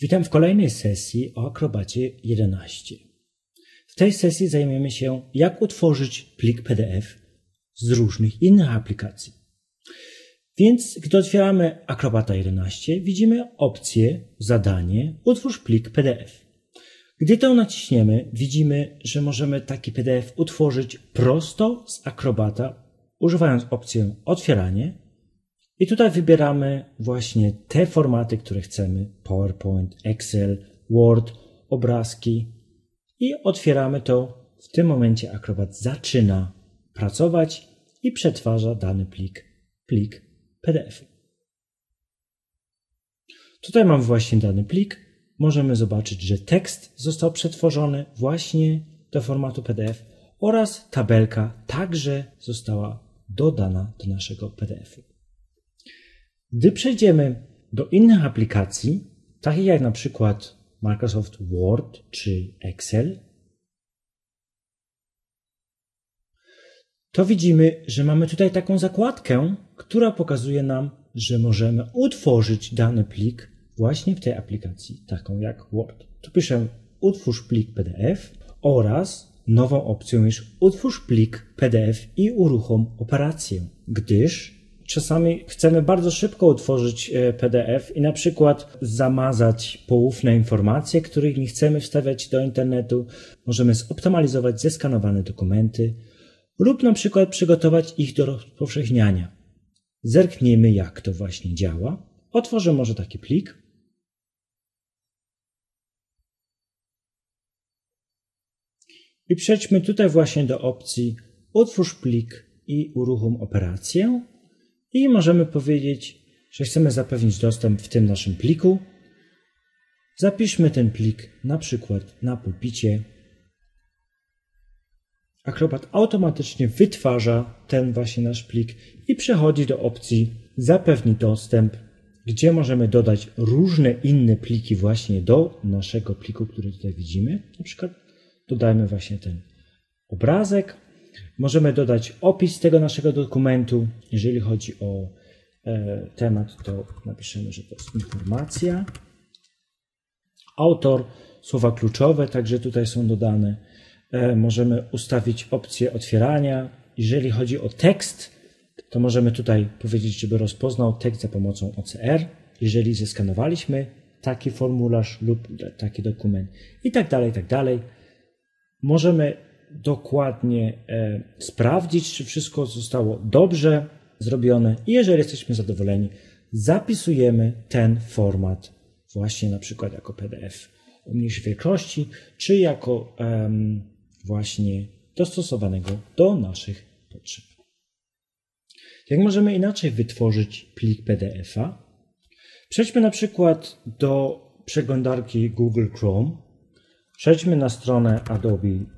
Witam w kolejnej sesji o Akrobacie 11. W tej sesji zajmiemy się, jak utworzyć plik PDF z różnych innych aplikacji. Więc gdy otwieramy Acrobata 11, widzimy opcję, zadanie, utwórz plik PDF. Gdy to naciśniemy, widzimy, że możemy taki PDF utworzyć prosto z Acrobata, używając opcję otwieranie i tutaj wybieramy właśnie te formaty, które chcemy: PowerPoint, Excel, Word, obrazki i otwieramy to. W tym momencie Acrobat zaczyna pracować i przetwarza dany plik, plik PDF. Tutaj mamy właśnie dany plik. Możemy zobaczyć, że tekst został przetworzony właśnie do formatu PDF oraz tabelka także została dodana do naszego PDF-u. Gdy przejdziemy do innych aplikacji, takich jak na przykład Microsoft Word czy Excel, to widzimy, że mamy tutaj taką zakładkę, która pokazuje nam, że możemy utworzyć dany plik właśnie w tej aplikacji, taką jak Word. Tu piszę utwórz plik PDF oraz nową opcją jest utwórz plik PDF i uruchom operację, gdyż czasami chcemy bardzo szybko utworzyć e, PDF i na przykład zamazać poufne informacje, których nie chcemy wstawiać do internetu. Możemy zoptymalizować zeskanowane dokumenty lub na przykład przygotować ich do rozpowszechniania. Zerknijmy, jak to właśnie działa. Otworzę może taki plik. I przejdźmy tutaj właśnie do opcji Utwórz plik i uruchom operację i możemy powiedzieć, że chcemy zapewnić dostęp w tym naszym pliku. Zapiszmy ten plik na przykład na pulpicie. Acrobat automatycznie wytwarza ten właśnie nasz plik i przechodzi do opcji Zapewnij dostęp, gdzie możemy dodać różne inne pliki właśnie do naszego pliku, który tutaj widzimy. Na przykład dodajmy właśnie ten obrazek, Możemy dodać opis tego naszego dokumentu. Jeżeli chodzi o e, temat, to napiszemy, że to jest informacja. Autor, słowa kluczowe także tutaj są dodane. E, możemy ustawić opcję otwierania. Jeżeli chodzi o tekst, to możemy tutaj powiedzieć, żeby rozpoznał tekst za pomocą OCR. Jeżeli zeskanowaliśmy taki formularz lub taki dokument i tak dalej, i tak dalej. Możemy dokładnie e, sprawdzić, czy wszystko zostało dobrze zrobione i jeżeli jesteśmy zadowoleni, zapisujemy ten format właśnie na przykład jako PDF o mniejszej wielkości, czy jako um, właśnie dostosowanego do naszych potrzeb. Jak możemy inaczej wytworzyć plik PDF-a? Przejdźmy na przykład do przeglądarki Google Chrome. Przejdźmy na stronę Adobe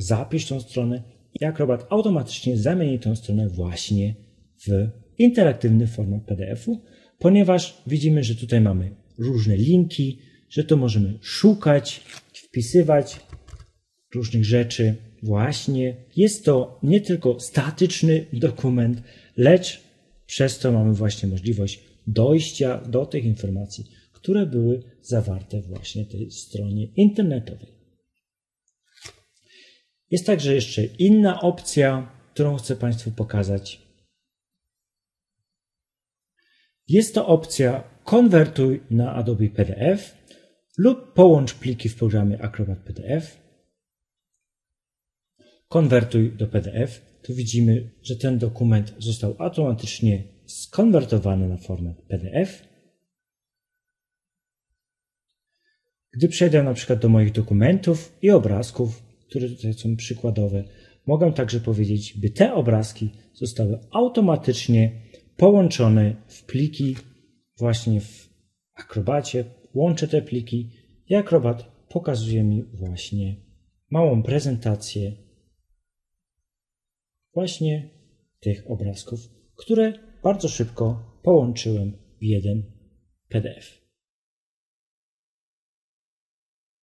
tą tą zapisz tą stronę i Acrobat automatycznie zamieni tę stronę właśnie w interaktywny format PDF-u, ponieważ widzimy, że tutaj mamy różne linki, że to możemy szukać, wpisywać różnych rzeczy. Właśnie jest to nie tylko statyczny dokument, lecz przez to mamy właśnie możliwość dojścia do tych informacji, które były zawarte właśnie w tej stronie internetowej. Jest także jeszcze inna opcja, którą chcę Państwu pokazać. Jest to opcja konwertuj na Adobe PDF lub połącz pliki w programie Acrobat PDF. Konwertuj do PDF. Tu widzimy, że ten dokument został automatycznie skonwertowany na format PDF. Gdy przejdę na przykład do moich dokumentów i obrazków, które tutaj są przykładowe. Mogę także powiedzieć, by te obrazki zostały automatycznie połączone w pliki właśnie w Akrobacie. Łączę te pliki i Akrobat pokazuje mi właśnie małą prezentację właśnie tych obrazków, które bardzo szybko połączyłem w jeden PDF.